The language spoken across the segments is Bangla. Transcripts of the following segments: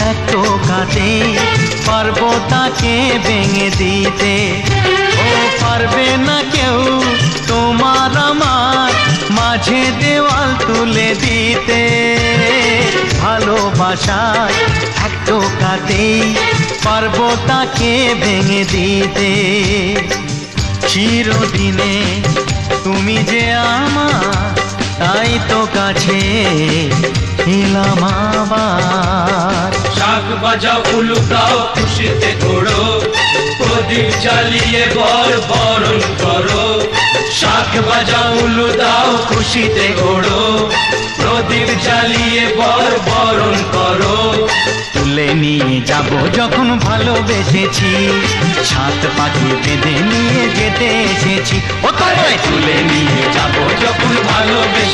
এত কাটে পারব তাকে ভেঙে দিতে। ও পারবে না কেউ তোমার আমার মাঝে দেওয়াল তুলে দিতে। ভালোবাসা এত কাটে পারব তাকে ভেঙে দিতে। চিরদিনে তুমি যে আমার, তাই তো কাছে। বাজাও উলুকাও, খুশিতে ঘোড়ো প্রদীপ জ্বালিয়ে বর বরণ করো। শাক বাজাও উলু দাও খুশিতে ঘোড়ো প্রদীপ জ্বালিয়ে বর বরণ করো। তুলে নিয়ে যাব যখন ভালোবেসেছি। সাত পাখি বেঁধে নিয়ে যেতে এসেছি। ও তোমায় তুলে নিয়ে যাব যখন ভালোবেসেছি।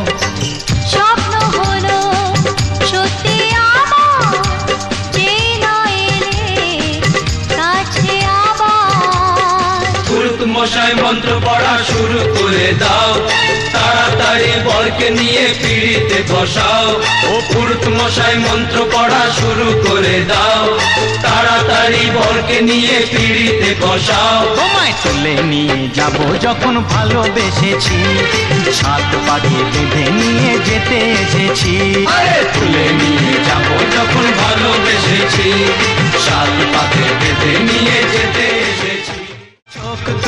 মশাই মন্ত্র পড়া শুরু করে দাও। তাড়াতাড়ি বরকে নিয়ে পিড়িতে বসাও। ও পুরুত মশাই মন্ত্র পড়া শুরু করে দাও। তাড়াতাড়ি বরকে নিয়ে পিড়িতে বসাও। তোমায় তুলে নিয়ে যাব যখন ভালোবেসেছি। সাত পাখি বেঁধে নিয়ে যেতে এসেছি। তুলে নিয়ে যাব যখন ভালোবেসেছি। সাত